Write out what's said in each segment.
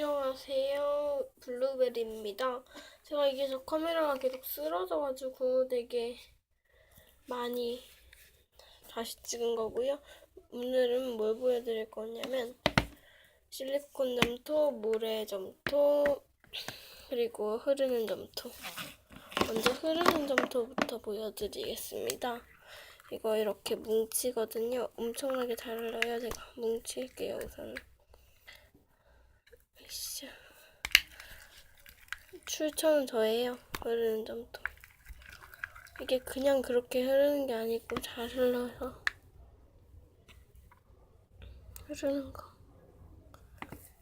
안녕하세요. 블루베리입니다. 제가 이게 저 카메라가 계속 쓰러져가지고 되게 많이 다시 찍은 거고요. 오늘은 뭘 보여드릴 거냐면 실리콘 점토, 모래 점토, 그리고 흐르는 점토. 먼저 흐르는 점토부터 보여드리겠습니다. 이거 이렇게 뭉치거든요. 엄청나게 잘 흘러요. 제가 뭉칠게요, 우선. 으쌰. 출처는 저예요. 흐르는 점도. 이게 그냥 그렇게 흐르는 게 아니고 잘 흘러서 흐르는 거.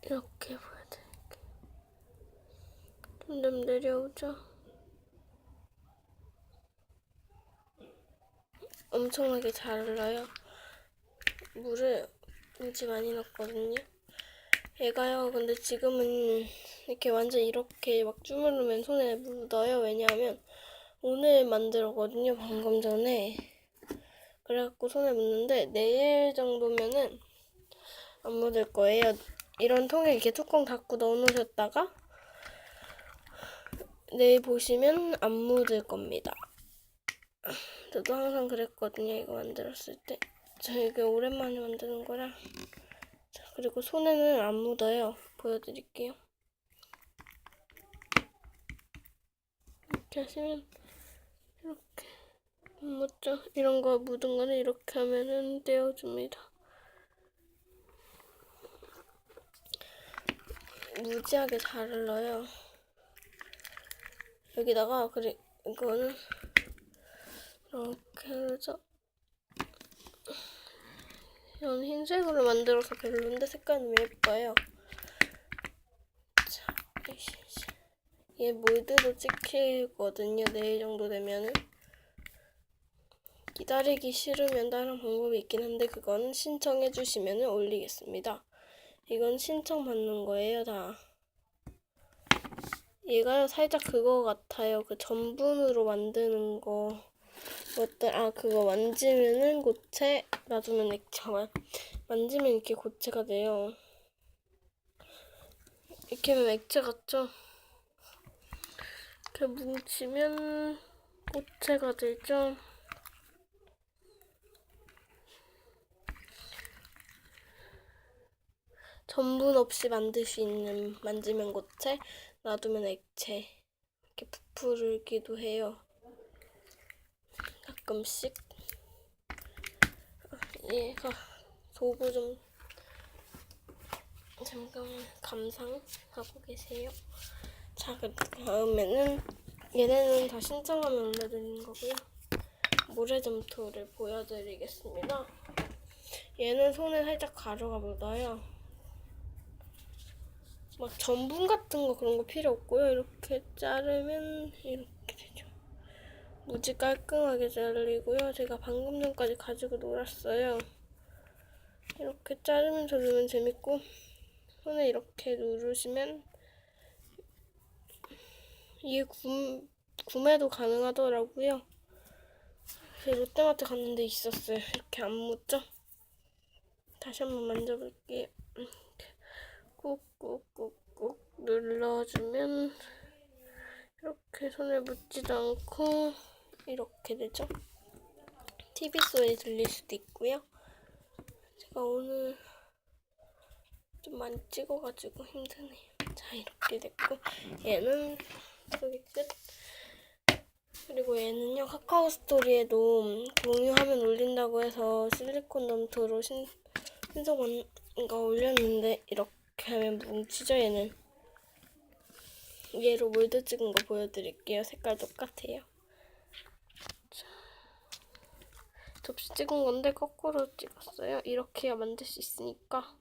이렇게 보여드릴게요. 점점 내려오죠? 엄청나게 잘 흘러요. 물을 무지 많이 넣었거든요. 얘가요. 근데 지금은 이렇게 완전 이렇게 막 주무르면 손에 묻어요. 왜냐하면 오늘 만들었거든요. 방금 전에. 그래갖고 손에 묻는데 내일 정도면은 안 묻을 거예요. 이런 통에 이렇게 뚜껑 닫고 넣어놓으셨다가 내일 보시면 안 묻을 겁니다. 저도 항상 그랬거든요. 이거 만들었을 때. 저 이게 오랜만에 만드는 거라. 자, 그리고 손에는 안 묻어요. 보여드릴게요. 이렇게 하시면 이렇게 안 묻죠? 이런 거 묻은 거는 이렇게 하면은 떼어줍니다. 무지하게 잘 흘러요. 여기다가 그리 이거는 이렇게 흐르죠? 이건 흰색으로 만들어서 별론데 색깔은 예뻐요. 자. 얘 몰드도 찍히거든요. 내일 정도 되면은. 기다리기 싫으면 다른 방법이 있긴 한데 그건 신청해 주시면 올리겠습니다. 이건 신청 받는 거예요, 다. 얘가 살짝 그거 같아요. 그 전분으로 만드는 거. 뭐였더라? 아, 그거 만지면은 고체, 놔두면 액체만. 만지면 이렇게 고체가 돼요. 이렇게 하면 액체 같죠? 이렇게 뭉치면 고체가 되죠? 전분 없이 만들 수 있는 만지면 고체, 놔두면 액체. 이렇게 부풀기도 해요. 가끔씩. 아, 얘가 도구 좀 잠깐만 감상하고 계세요. 자, 그 다음에는 얘네는 다 신청하면 올려드리는 거고요. 모래점토를 보여드리겠습니다. 얘는 손에 살짝 가루가 묻어요. 막 전분 같은 거 그런 거 필요 없고요. 이렇게 자르면 이렇게 되죠. 무지 깔끔하게 잘리고요. 제가 방금 전까지 가지고 놀았어요. 이렇게 자르면서 누르면 재밌고 손에 이렇게 누르시면 이게 구, 구매도 가능하더라고요. 그 롯데마트 갔는데 있었어요. 이렇게 안 묻죠? 다시 한번 만져볼게요. 꾹꾹꾹꾹 눌러주면 이렇게 손에 묻지도 않고 이렇게 되죠. TV 소리 들릴 수도 있고요. 제가 오늘 좀 많이 찍어가지고 힘드네요. 자 이렇게 됐고 얘는 저기 끝. 그리고 얘는요 카카오 스토리에도 공유하면 올린다고 해서 실리콘 넘토로 신, 신속원가 올렸는데 이렇게 하면 뭉치죠 얘는. 얘로 몰드 찍은 거 보여드릴게요. 색깔 똑같아요. 자, 접시 찍은 건데 거꾸로 찍었어요. 이렇게 만들 수 있으니까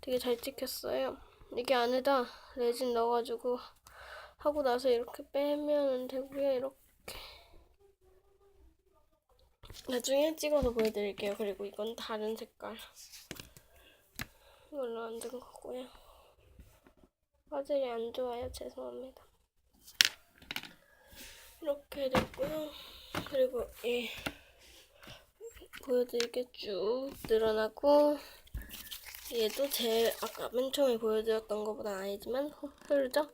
되게 잘 찍혔어요. 이게 안에다 레진 넣어가지고 하고 나서 이렇게 빼면 되고요. 이렇게 나중에 찍어서 보여드릴게요. 그리고 이건 다른 색깔 이걸로 만든 거고요. 화질이 안 좋아요. 죄송합니다. 이렇게 됐고요. 그리고 예 보여드릴게 쭉 늘어나고 얘도 제 아까 맨 처음에 보여드렸던 것보다 아니지만 흐- 흐르죠?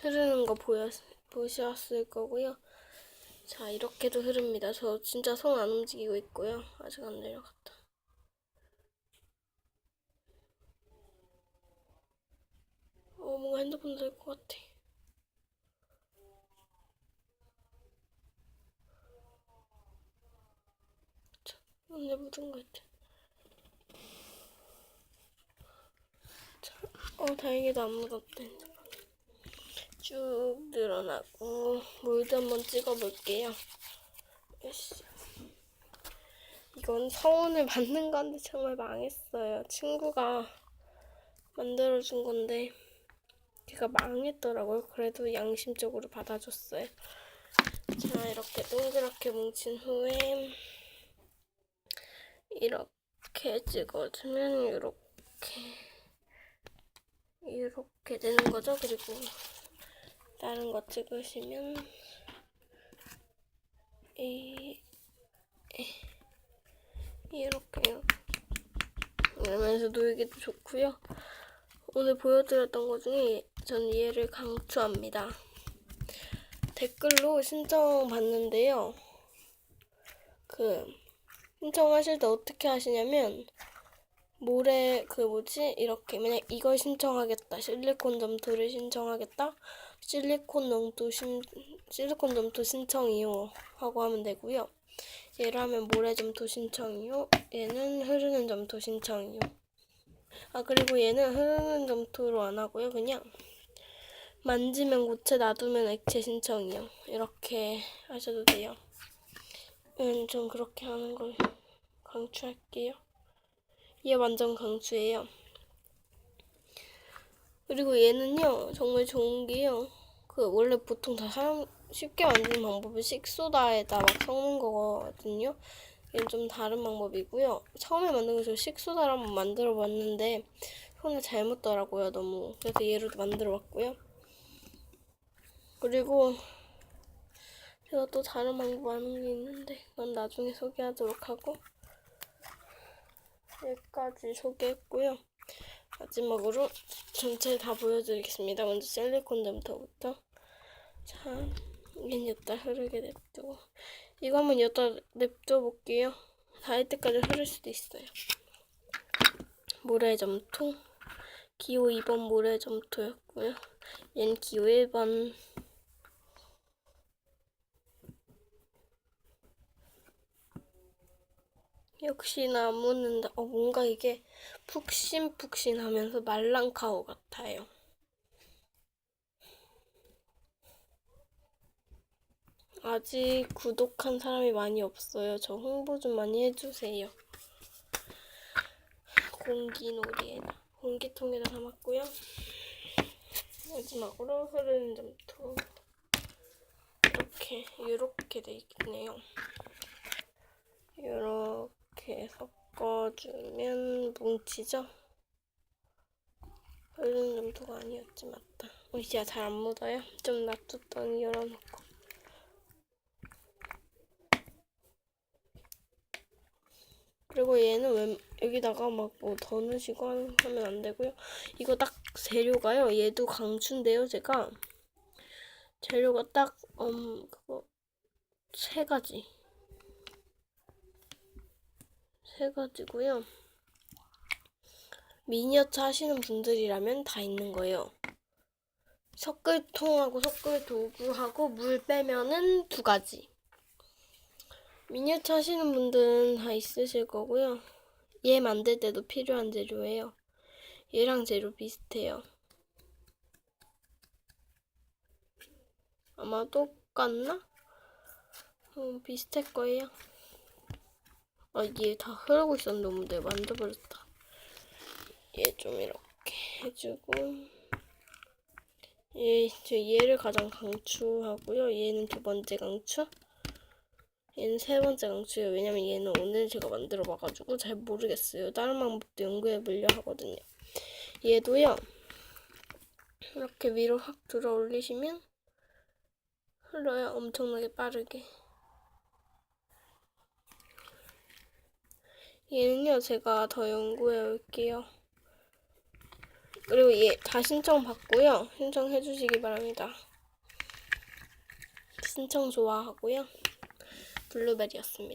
흐르는 거 보였, 보셨을 거고요. 자, 이렇게도 흐릅니다. 저 진짜 손 안 움직이고 있고요. 아직 안 내려갔 다. 어, 뭔가 핸드폰 될 것 같아. 자, 언제 묻은 거 있지? 자, 어, 다행히도 안 묻었대. 쭉 늘어나고 물도 한번 찍어볼게요. 이건 서운을 받는 건데 정말 망했어요. 친구가 만들어준 건데 걔가 망했더라고요. 그래도 양심적으로 받아줬어요. 자 이렇게 동그랗게 뭉친 후에 이렇게 찍어주면 이렇게 이렇게 되는 거죠. 그리고 다른 거 찍으시면 이 이렇게요. 이러면서 놀기도 좋고요. 오늘 보여드렸던 것 중에 전 얘를 강추합니다. 댓글로 신청 받는데요. 그 신청하실 때 어떻게 하시냐면 모래 그 뭐지 이렇게 만약 이걸 신청하겠다 실리콘 점토를 신청하겠다 실리콘 점토 신 실리콘 점토 신청이요 하고 하면 되고요. 얘를 하면 모래 점토 신청이요. 얘는 흐르는 점토 신청이요. 아 그리고 얘는 흐르는 점토로 안 하고요. 그냥 만지면 고체 놔두면 액체 신청이요. 이렇게 하셔도 돼요. 음, 전 그렇게 하는 걸 강추할게요. 얘 완전 강추예요. 그리고 얘는요 정말 좋은 게요. 그 원래 보통 다 사람 쉽게 만드는 방법은 식소다에다 막 섞는 거거든요. 얘는 좀 다른 방법이고요. 처음에 만든 거저 식소다를 한번 만들어 봤는데 손에 잘 묻더라고요 너무. 그래서 얘로도 만들어 봤고요. 그리고 제가 또 다른 방법 아는 게 있는데 그건 나중에 소개하도록 하고 여기까지 소개했고요. 마지막으로 전체 다 보여드리겠습니다. 먼저 실리콘 점토부터. 자, 얘는 여기다 흐르게 냅두고. 이거 한번 여기다 냅둬 볼게요. 닿을 때까지 흐를 수도 있어요. 모래 점토. 기호 2번 모래 점토였고요. 얘는 기호 1번. 역시나 안 묻는다. 어, 뭔가 이게 푹신푹신하면서 말랑카오 같아요. 아직 구독한 사람이 많이 없어요. 저 홍보 좀 많이 해주세요. 공기놀이에다 공기통에다 담았고요. 마지막으로 흐르는 점토 이렇게 이렇게 돼 있네요. 이렇게 섞어주면 뭉치죠? 흐르는 점토가 아니었지 맞다. 우시야 잘 안 묻어요? 좀 놔뒀더니 열어놓고. 그리고 얘는 웬, 여기다가 막 뭐 더 넣으시고 하면 안 되고요. 이거 딱 재료가요. 얘도 강추인데요. 제가 재료가 딱 음 그거 세 가지 세 가지고요. 미니어처 하시는 분들이라면 다 있는 거예요. 섞을통하고 섞을 도구하고 물 빼면은 두 가지. 미니어처 하시는 분들은 다 있으실 거고요. 얘 만들 때도 필요한 재료예요. 얘랑 재료 비슷해요. 아마 똑같나? 어, 비슷할 거예요. 아, 얘다 흐르고 있었는데 너무 만져버렸다. 얘 좀 이렇게 해주고 얘, 저 얘를 가장 강추하고요. 얘는 두 번째 강추. 얘는 세 번째 강추예요. 왜냐면 얘는 오늘 제가 만들어 봐가지고 잘 모르겠어요. 다른 방법도 연구해 보려 하거든요. 얘도요. 이렇게 위로 확 들어 올리시면 흘러요. 엄청나게 빠르게. 얘는요, 제가 더 연구해 올게요. 그리고 얘 다 신청 받고요. 신청해 주시기 바랍니다. 신청 좋아하고요. 블루베리였습니다.